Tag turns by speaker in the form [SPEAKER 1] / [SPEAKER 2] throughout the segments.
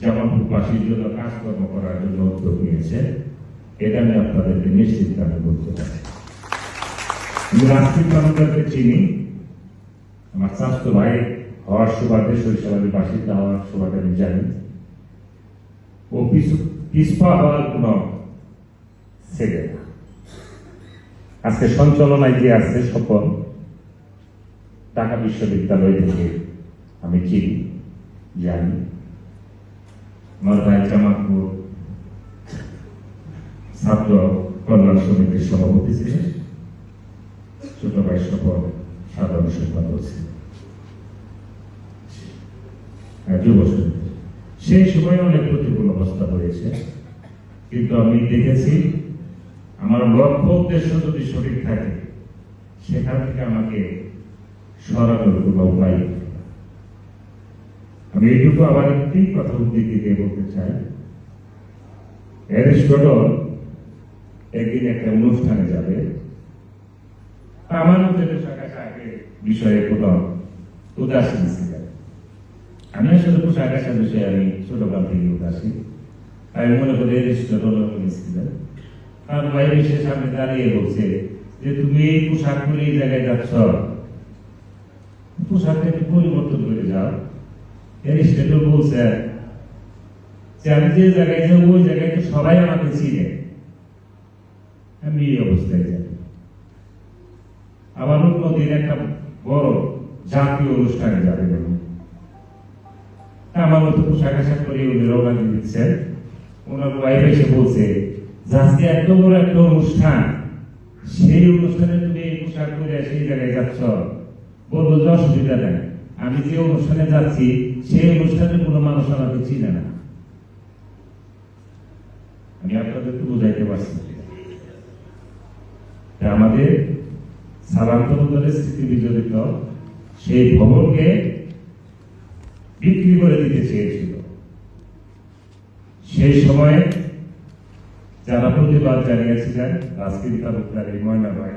[SPEAKER 1] জামালপুরবাসীর জন্য কাজকর্ম করার জন্য উদ্যোগ নিয়েছে এটা আমি আপনাদেরকে নিশ্চিতভাবে বলতে পারি। আমি রাজনীতি চিনি, আমার স্বাস্থ্য ভাই হওয়ার সুবাদে শৈশবাদী বাসিন্দা হওয়ার সুবাদে আমি জানি। ও পিছু পিছপা হওয়ার কোন সেগে না। আজকে সঞ্চালনায় যে আছে সফল ঢাকা বিশ্ববিদ্যালয় থেকে আমি চিনি, জানি। আমার ভাই জামালপুর ছাত্র কল্যাণ সমিতির সভাপতি ছিলেন। ছোট ভাই সফল সাধারণ সম্পাদক ছিলেন। সেই সময় অনেক প্রতিকূল অবস্থা হয়েছে, কিন্তু আমি দেখেছি আমার লক্ষ্য উদ্দেশ্য যদি সঠিক থাকে, সেখান থেকে আমাকে সরানোর কোনো উপায়। আমি এইটুকু আবার একটি কথা উদ্ধৃতি দিয়ে বলতে চাই। অ্যারিস্টটল একদিন একটা অনুষ্ঠানে যাবে। আমার মধ্যে পোশাক আশাকে বিষয়ে কোনো উদাসীন ছিলেন আমি আসলে পোশাক আশার বিষয়ে আমি ছোটকাল থেকে উদাসীন আমি মনে করি অ্যারিস্টটল ছিলেন তার বাইরে সে সামনে দাঁড়িয়ে বলছে যে তুমি এই পোশাক পরে এই জায়গায় যাচ্ছ। পোশাকটা একটু পরিবর্তন করে যাও। অ্যারিস্টটল বলছে যে আমি যে জায়গায় যাব, ওই জায়গায় তো সবাই আমাকে চিনে। আমি এই অবস্থায় যাই। আবার অন্যদিন একটা বড় জাতীয় অনুষ্ঠানে যাবে বলুন আমার মতো পোশাক আশাক করে উনি রওনা দিয়ে দিচ্ছেন। ওনার ওয়াইফ এসে বলছে আজকে এত বড় একটা অনুষ্ঠান। সেই অনুষ্ঠানে তুমি এই পোশাক পরে সেই জায়গায় যাচ্ছ। বলব যে অসুবিধা নেই আমি যে অনুষ্ঠানে যাচ্ছি, সেই অনুষ্ঠানে কোনো মানুষ আমাকে চিনে না। আমি আপনাদেরকে বুঝাইতে পারছি। আমাদের স্থানান্তরের স্মৃতি বিজড়িত সেই ভবনকে বিক্রি করে দিতে চেয়েছিল। সেই সময়ে যারা প্রতিবাদ জানিয়েছিলেন এই ময়না ভাই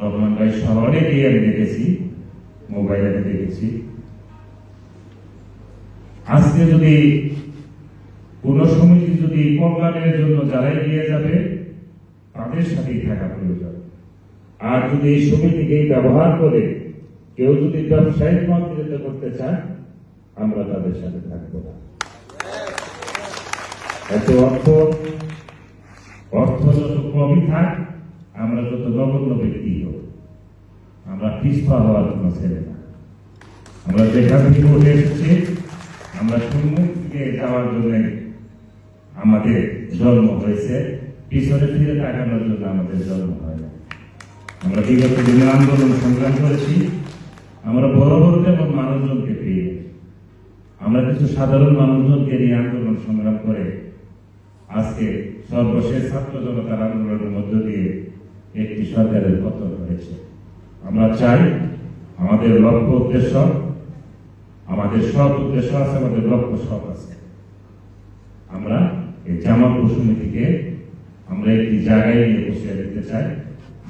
[SPEAKER 1] রহমান ভাই সহ অনেকেই আমি দেখেছি। মোবাইলে দেখেছি আজকে যদি কোন সমিতি যদি কল্যাণের জন্য যারাই নিয়ে যাবে, তাদের সাথেই থাকা প্রয়োজন। আর যদি এই সমিতিকে ব্যবহার করে কেউ যদি ব্যবসায়িক মন্ত্রিত করতে চায়, আমরা তাদের সাথে থাকব না। এত অর্থ অর্থ যত কমই থাক, আমরা যত নগণ্য ব্যক্তি হোক আমরা পিছপা হওয়ার কোনো ছেলে না। আমরা যেখান থেকে উঠে এসেছি, আমরা সম্মুখ যাওয়ার জন্য আমাদের জন্ম হয়েছে। পিছনে ফিরে তাকানোর জন্য আমাদের জন্ম হয় না আমরা বিগত দিনে আন্দোলন সংগ্রাম করেছি। আমরা বড় বড় এবং মানুষজনকে পেয়ে আমরা কিছু সাধারণ মানুষজনকে নিয়ে আন্দোলন সংগ্রাম করে আজকে সর্বশেষ ছাত্র জনতার আন্দোলনের মধ্য দিয়ে একটি সরকারের পতন হয়েছে। আমরা চাই আমাদের লক্ষ্য উদ্দেশ্য, আমাদের সব উদ্দেশ্য আছে, আমাদের লক্ষ্য সব আছে। আমরা এই জামালপুর সমিতিকে আমরা একটি জায়গায় নিয়ে বসিয়ে দিতে চাই।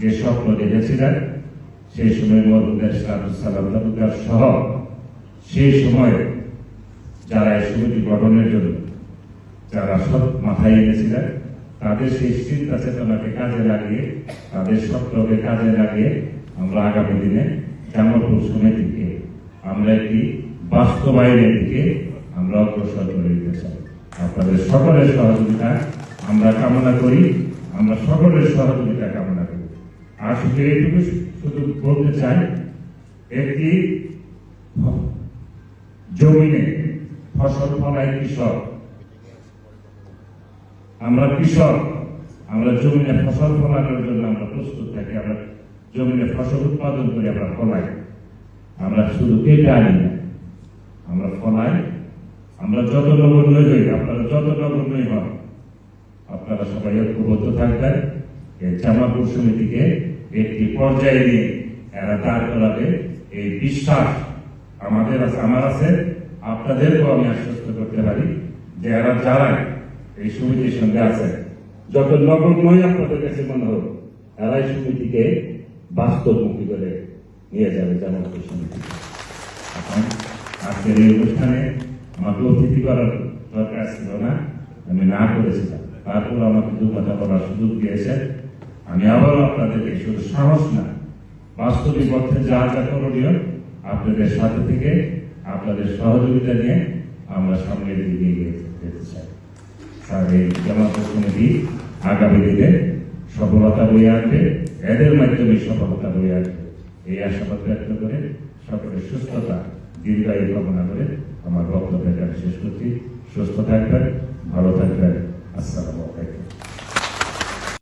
[SPEAKER 1] যে স্বপ্ন দেখেছিলেন, সেই সময় তালুকার সহ সেই সময় যারা এই সমিতি গঠনের জন্য যারা সব মাথায় এনেছিলেন, তাদের সেই চিন্তা চেতনাকে কাজে লাগিয়ে, তাদের স্বপ্নকে কাজে লাগিয়ে আমরা আগামী দিনে জামালপুর সমিতিকে আমরা একটি বাস্তবায়নের দিকে আমরা অগ্রসর করে দিতে চাই। আপনাদের সকলের সহযোগিতা আমরা কামনা করি, আমরা সকলের সহযোগিতা কামনা করি। আর শুধু এইটুকু শুধু বলতে চাই, একটি জমিনে ফসল ফলায় কৃষক। আমরা কৃষক, আমরা জমিনে ফসল ফলানোর জন্য আমরা প্রস্তুত থাকি, আমরা জমিনে ফসল উৎপাদন করে আমরা ফলাই। আমরা শুধু কেটে আনি না। আমরা ফলাই। আমরা যত নগণ্যই হই আপনারা যত নগণ্যই হন, আপনারা সবাই ঐক্যবদ্ধ থাকবেন। এই জামাপুর সমিতিকে একটি পর্যায়ে নিয়ে এরা দাঁড় করাবে। এই বিশ্বাস আমাদের আছে, আমার আছে। আপনাদেরকেও আমি আশ্বস্ত করতে পারি যে এরা যারাই এই সমিতির সঙ্গে আছে। যত নগণ্যই আপনাদের কাছে মনে হোক, এরাই সমিতিকে বাস্তবমুখী করে নিয়ে যাবে জামাপুর সমিতি এখন আজকের এই অনুষ্ঠানে আমাকে অতিথি করার দরকার ছিল না, আমি না করেছিলাম। তারপর আমাকে দু কথা বলার সুযোগ দিয়েছেন আমি আবারও আপনাদেরকে শুধু সাহস না, বাস্তবিক অর্থে যা যা করণীয় আপনাদের সাথে থেকে আপনাদের সহযোগিতা নিয়ে আমরা সামনের দিকে এগিয়ে যেতে চাই। এই জামাত কমিটি আগামী দিনে সফলতা বয়ে আনবে। এদের মাধ্যমে সফলতা হয়ে আসবে। এই আশাবাদ ব্যক্ত করে সকলের সুস্থতা, দীর্ঘায়ু কামনা করে আমার বক্তব্য শেষ করছি। সুস্থ থাকবেন, ভালো থাকবেন। আসসালামু আলাইকুম।